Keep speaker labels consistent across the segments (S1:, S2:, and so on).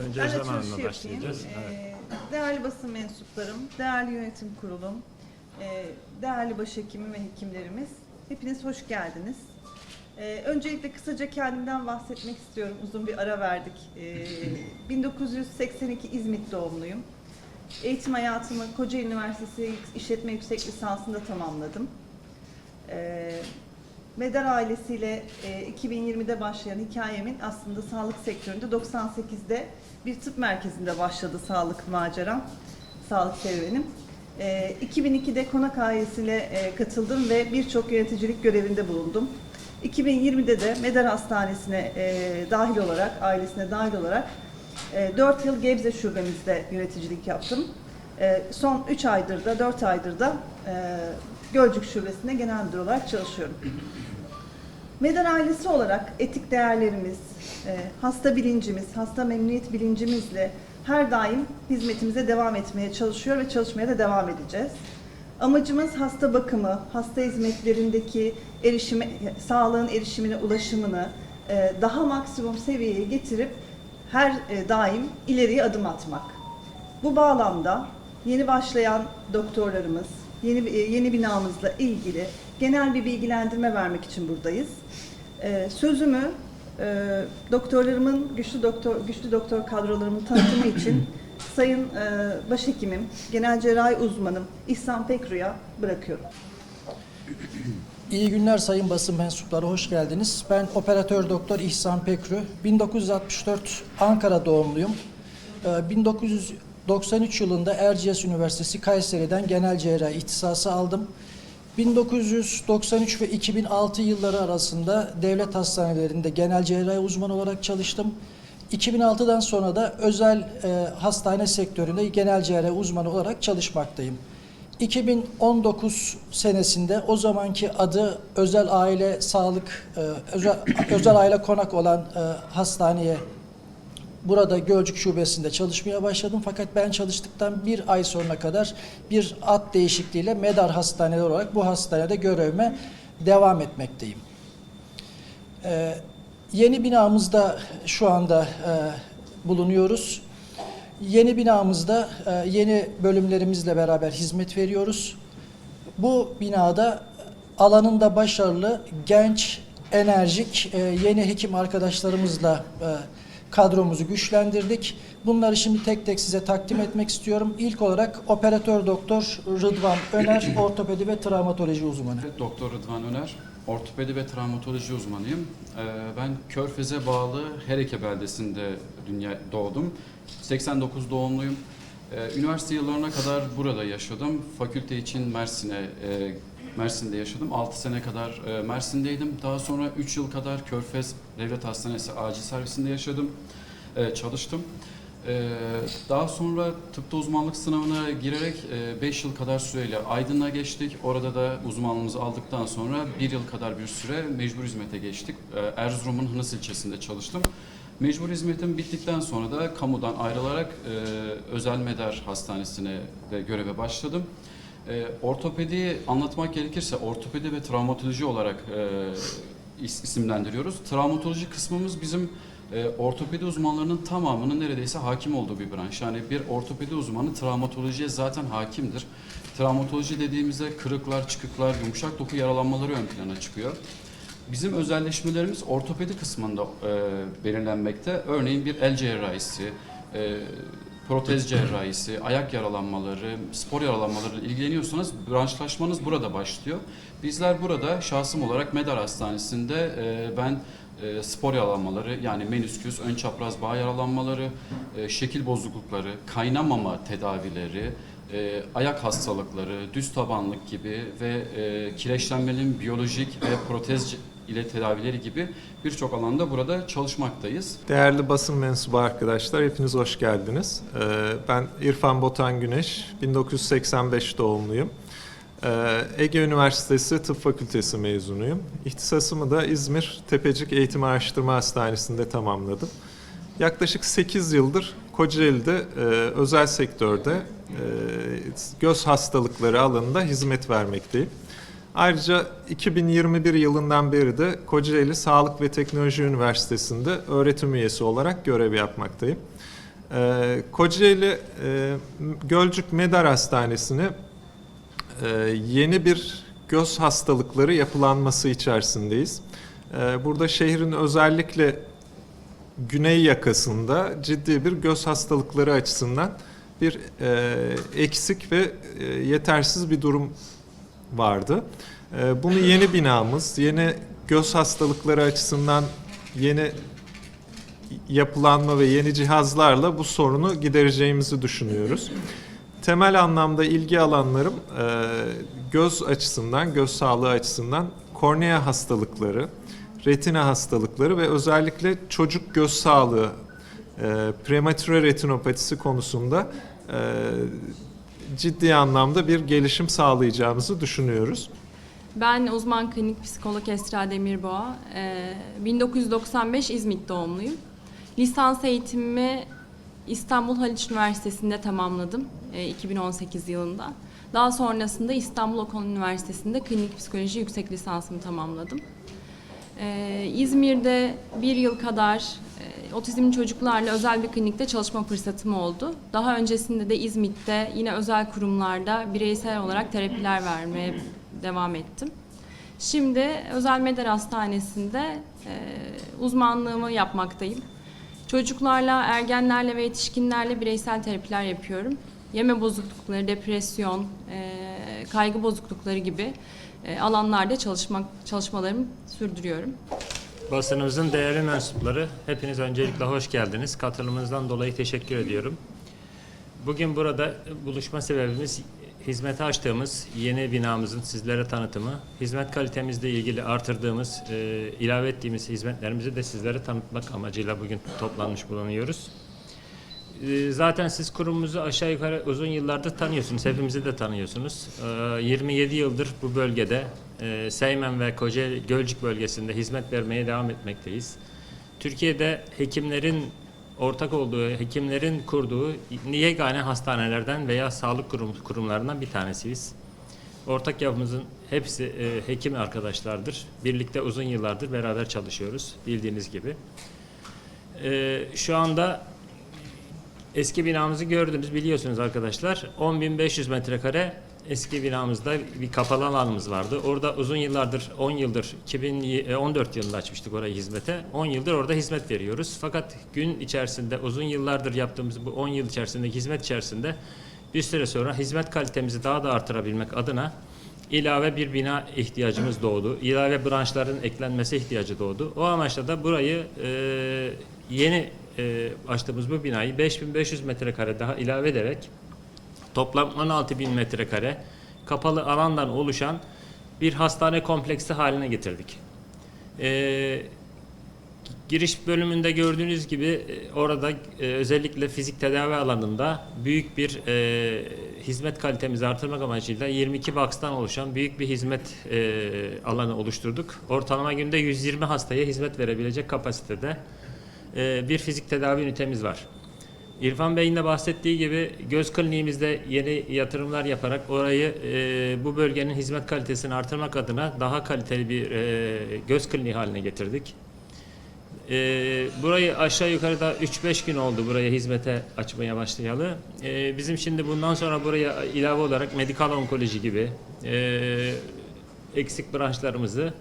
S1: Önce
S2: Ben
S1: Özlem
S2: açılışı
S1: Hanım'la başlayacağız. Evet.
S2: Ee, Değerli basın mensuplarım, değerli yönetim kurulum, e, değerli başhekimim ve hekimlerimiz, hepiniz hoş geldiniz. Ee, Öncelikle kısaca kendimden bahsetmek istiyorum. Uzun bir ara verdik. Ee, 1982 İzmit doğumluyum. Eğitim hayatımı Kocaeli Üniversitesi İşletme Yüksek Lisansı'nda tamamladım. Ee, Medar ailesiyle e, 2020'de başlayan hikayemin aslında sağlık sektöründe 98'de bir tıp merkezinde başladı sağlık maceram, sağlık serüvenim. E, 2002'de konak ailesiyle e, katıldım ve birçok yöneticilik görevinde bulundum. 2020'de de Medar Hastanesi'ne e, dahil olarak, ailesine dahil olarak e, 4 yıl Gebze şubemizde yöneticilik yaptım. E, son 3 aydır da 4 aydır da e, Gölcük Şubesi'nde genel müdür olarak çalışıyorum. Medar ailesi olarak etik değerlerimiz, e, hasta bilincimiz, hasta memnuniyet bilincimizle her daim hizmetimize devam etmeye çalışıyor ve çalışmaya da devam edeceğiz. Amacımız hasta bakımı, hasta hizmetlerindeki erişime, sağlığın erişimine, ulaşımını e, daha maksimum seviyeye getirip her e, daim ileriye adım atmak. Bu bağlamda yeni başlayan doktorlarımız, yeni e, yeni binamızla ilgili genel bir bilgilendirme vermek için buradayız. Ee, sözümü e, doktorlarımın güçlü doktor güçlü doktor kadrolarımın tanıtımı için Sayın e, Başhekimim, Genel Cerrahi Uzmanım İhsan Pekru'ya bırakıyorum.
S3: İyi günler sayın basın mensupları, hoş geldiniz. Ben operatör doktor İhsan Pekru, 1964 Ankara doğumluyum. E, 1900 93 yılında Erciyes Üniversitesi Kayseri'den genel cerrahi ihtisası aldım. 1993 ve 2006 yılları arasında devlet hastanelerinde genel cerrahi uzmanı olarak çalıştım. 2006'dan sonra da özel e, hastane sektöründe genel cerrahi uzmanı olarak çalışmaktayım. 2019 senesinde o zamanki adı Özel Aile Sağlık e, özel, özel Aile Konak olan e, hastaneye burada Gölcük Şubesi'nde çalışmaya başladım. Fakat ben çalıştıktan bir ay sonra kadar bir ad değişikliğiyle Medar Hastaneleri olarak bu hastanede görevime devam etmekteyim. Ee, yeni binamızda şu anda e, bulunuyoruz. Yeni binamızda e, yeni bölümlerimizle beraber hizmet veriyoruz. Bu binada alanında başarılı, genç, enerjik e, yeni hekim arkadaşlarımızla e, kadromuzu güçlendirdik. Bunları şimdi tek tek size takdim etmek istiyorum. İlk olarak operatör doktor Rıdvan Öner, ortopedi ve travmatoloji uzmanı.
S4: Doktor Rıdvan Öner, ortopedi ve travmatoloji uzmanıyım. Ee, Ben Körfez'e bağlı Hereke beldesinde dünya doğdum. 89 doğumluyum. Ee, Üniversite yıllarına kadar burada yaşadım. Fakülte için Mersin'e e, Mersin'de yaşadım. 6 sene kadar e, Mersin'deydim. Daha sonra 3 yıl kadar Körfez Devlet Hastanesi acil servisinde yaşadım. E, Çalıştım. Ee, Daha sonra tıpta uzmanlık sınavına girerek 5 yıl kadar süreyle Aydın'a geçtik. Orada da uzmanlığımızı aldıktan sonra bir yıl kadar bir süre mecbur hizmete geçtik. Ee, Erzurum'un Hınıs ilçesinde çalıştım. Mecbur hizmetim bittikten sonra da kamudan ayrılarak e, Özel Medar Hastanesi'ne de göreve başladım. E, ortopediyi anlatmak gerekirse ortopedi ve travmatoloji olarak e, is- isimlendiriyoruz. Travmatoloji kısmımız bizim e, ortopedi uzmanlarının tamamının neredeyse hakim olduğu bir branş. Yani bir ortopedi uzmanı travmatolojiye zaten hakimdir. Travmatoloji dediğimizde kırıklar, çıkıklar, yumuşak doku yaralanmaları ön plana çıkıyor. Bizim özelleşmelerimiz ortopedi kısmında e, belirlenmekte. Örneğin bir el cerrahisi, e, protez cerrahisi, ayak yaralanmaları, spor yaralanmaları ile ilgileniyorsanız branşlaşmanız burada başlıyor. Bizler burada şahsım olarak Medar Hastanesi'nde e, ben e, spor yaralanmaları yani menüsküs, ön çapraz bağ yaralanmaları, e, şekil bozuklukları, kaynamama tedavileri, e, ayak hastalıkları, düz tabanlık gibi ve e, kireçlenmenin biyolojik ve protez ile tedavileri gibi birçok alanda burada çalışmaktayız.
S1: Değerli basın mensubu arkadaşlar, hepiniz hoş geldiniz. Ee, Ben İrfan Botan Güneş, 1985 doğumluyum. Ee, Ege Üniversitesi Tıp Fakültesi mezunuyum. İhtisasımı da İzmir Tepecik Eğitim Araştırma Hastanesi'nde tamamladım. Yaklaşık 8 yıldır Kocaeli'de e, özel sektörde e, göz hastalıkları alanında hizmet vermekteyim. Ayrıca 2021 yılından beri de Kocaeli Sağlık ve Teknoloji Üniversitesi'nde öğretim üyesi olarak görev yapmaktayım. Ee, Kocaeli e, Gölcük Medar Hastanesi'ni e, yeni bir göz hastalıkları yapılanması içerisindeyiz. Ee, burada şehrin özellikle güney yakasında ciddi bir göz hastalıkları açısından bir e, eksik ve e, yetersiz bir durum vardı. E, bunu yeni binamız, yeni göz hastalıkları açısından yeni yapılanma ve yeni cihazlarla bu sorunu gidereceğimizi düşünüyoruz. Temel anlamda ilgi alanlarım e, göz açısından, göz sağlığı açısından kornea hastalıkları, retina hastalıkları ve özellikle çocuk göz sağlığı, e, prematüre retinopatisi konusunda e, ciddi anlamda bir gelişim sağlayacağımızı düşünüyoruz.
S5: Ben uzman klinik psikolog Esra Demirboğa. Ee, 1995 İzmit doğumluyum. Lisans eğitimimi İstanbul Haliç Üniversitesi'nde tamamladım e, 2018 yılında. Daha sonrasında İstanbul Okan Üniversitesi'nde klinik psikoloji yüksek lisansımı tamamladım. Ee, İzmir'de bir yıl kadar e, otizmli çocuklarla özel bir klinikte çalışma fırsatım oldu. Daha öncesinde de İzmit'te yine özel kurumlarda bireysel olarak terapiler vermeye devam ettim. Şimdi Özel Medar Hastanesi'nde e, uzmanlığımı yapmaktayım. Çocuklarla, ergenlerle ve yetişkinlerle bireysel terapiler yapıyorum. Yeme bozuklukları, depresyon, e, kaygı bozuklukları gibi e, alanlarda çalışmak çalışmalarımı sürdürüyorum.
S6: Basınımızın değerli mensupları, hepiniz öncelikle hoş geldiniz. Katılımınızdan dolayı teşekkür ediyorum. Bugün burada buluşma sebebimiz hizmete açtığımız yeni binamızın sizlere tanıtımı, hizmet kalitemizle ilgili artırdığımız, e, ilave ettiğimiz hizmetlerimizi de sizlere tanıtmak amacıyla bugün toplanmış bulunuyoruz. E, Zaten siz kurumumuzu aşağı yukarı uzun yıllardır tanıyorsunuz. Hepimizi de tanıyorsunuz. E, 27 yıldır bu bölgede e, Seymen ve Kocaeli Gölcük bölgesinde hizmet vermeye devam etmekteyiz. Türkiye'de hekimlerin ortak olduğu, hekimlerin kurduğu yegane hastanelerden veya sağlık kurum, kurumlarından bir tanesiyiz. Ortak yapımızın hepsi e, hekim arkadaşlardır. Birlikte uzun yıllardır beraber çalışıyoruz bildiğiniz gibi. E, şu anda Eski binamızı gördünüz biliyorsunuz arkadaşlar. 10.500 metrekare eski binamızda bir kapalı alanımız vardı. Orada uzun yıllardır 10 yıldır 2014 yılında açmıştık orayı hizmete. 10 yıldır orada hizmet veriyoruz. Fakat gün içerisinde uzun yıllardır yaptığımız bu 10 yıl içerisindeki hizmet içerisinde bir süre sonra hizmet kalitemizi daha da artırabilmek adına ilave bir bina ihtiyacımız doğdu. İlave branşların eklenmesi ihtiyacı doğdu. O amaçla da burayı e, yeni e, açtığımız bu binayı 5500 metrekare daha ilave ederek toplam 16.000 metrekare kapalı alandan oluşan bir hastane kompleksi haline getirdik. E, Giriş bölümünde gördüğünüz gibi e, orada e, özellikle fizik tedavi alanında büyük bir e, hizmet kalitemizi artırmak amacıyla 22 box'tan oluşan büyük bir hizmet e, alanı oluşturduk. Ortalama günde 120 hastaya hizmet verebilecek kapasitede e, bir fizik tedavi ünitemiz var. İrfan Bey'in de bahsettiği gibi göz kliniğimizde yeni yatırımlar yaparak orayı e, bu bölgenin hizmet kalitesini artırmak adına daha kaliteli bir e, göz kliniği haline getirdik. Ee, burayı aşağı yukarıda 3-5 gün oldu buraya hizmete açmaya başlayalı. Ee, bizim şimdi bundan sonra buraya ilave olarak medikal onkoloji gibi e, eksik branşlarımızı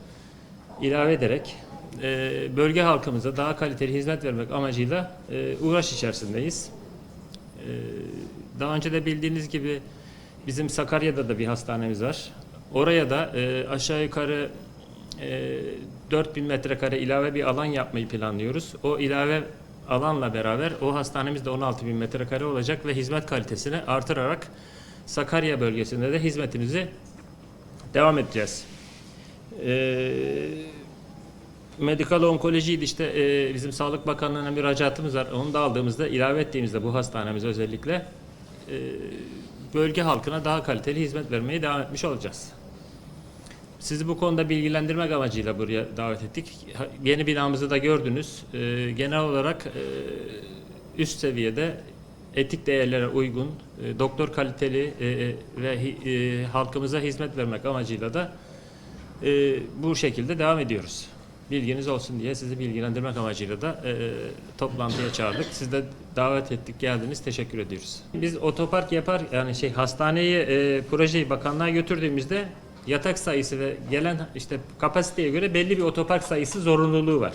S6: ilave ederek e, bölge halkımıza daha kaliteli hizmet vermek amacıyla e, uğraş içerisindeyiz. E, daha önce de bildiğiniz gibi bizim Sakarya'da da bir hastanemiz var. Oraya da e, aşağı yukarı e, 4000 metrekare ilave bir alan yapmayı planlıyoruz. O ilave alanla beraber o hastanemiz de 16.000 metrekare olacak ve hizmet kalitesini artırarak Sakarya bölgesinde de hizmetimizi devam edeceğiz. Ee, medikal onkolojiydi işte e, bizim Sağlık Bakanlığı'na müracaatımız var. Onu da aldığımızda ilave ettiğimizde bu hastanemiz özellikle e, bölge halkına daha kaliteli hizmet vermeye devam etmiş olacağız. Sizi bu konuda bilgilendirmek amacıyla buraya davet ettik. Yeni binamızı da gördünüz. Ee, genel olarak e, üst seviyede etik değerlere uygun, e, doktor kaliteli e, e, ve e, halkımıza hizmet vermek amacıyla da e, bu şekilde devam ediyoruz. Bilginiz olsun diye sizi bilgilendirmek amacıyla da e, toplantıya çağırdık. Siz de davet ettik, geldiniz. Teşekkür ediyoruz. Biz otopark yapar yani şey hastaneyi e, projeyi bakanlığa götürdüğümüzde yatak sayısı ve gelen işte kapasiteye göre belli bir otopark sayısı zorunluluğu var.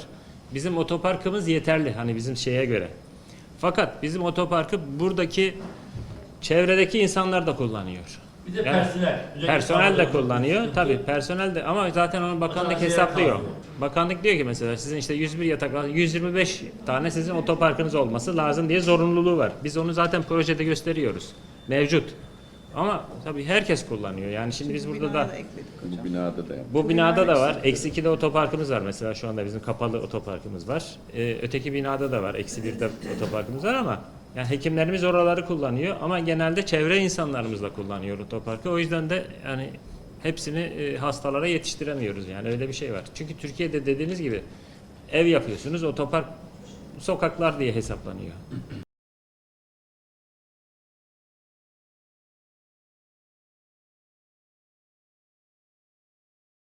S6: Bizim otoparkımız yeterli hani bizim şeye göre. Fakat bizim otoparkı buradaki çevredeki insanlar da kullanıyor.
S7: Bir de
S6: Yani
S7: personel. De
S6: Personel de kullanıyor. Tabii personel de ama zaten onu bakanlık
S7: Öğrenciye
S6: hesaplıyor. Bakanlık diyor ki mesela sizin işte 101 yatak var, 125 tane sizin otoparkınız olması lazım diye zorunluluğu var. Biz onu zaten projede gösteriyoruz. Mevcut. Ama tabii herkes kullanıyor. Yani şimdi biz burada da.
S8: Bu binada da
S6: bu binada da var. Eksi 2'de otoparkımız var mesela şu anda bizim kapalı otoparkımız var. Ee, öteki binada da var. Eksi 1'de otoparkımız var ama yani hekimlerimiz oraları kullanıyor ama genelde çevre insanlarımız da kullanıyor otoparkı. O yüzden de yani hepsini e, hastalara yetiştiremiyoruz yani öyle bir şey var. Çünkü Türkiye'de dediğiniz gibi ev yapıyorsunuz otopark sokaklar diye hesaplanıyor.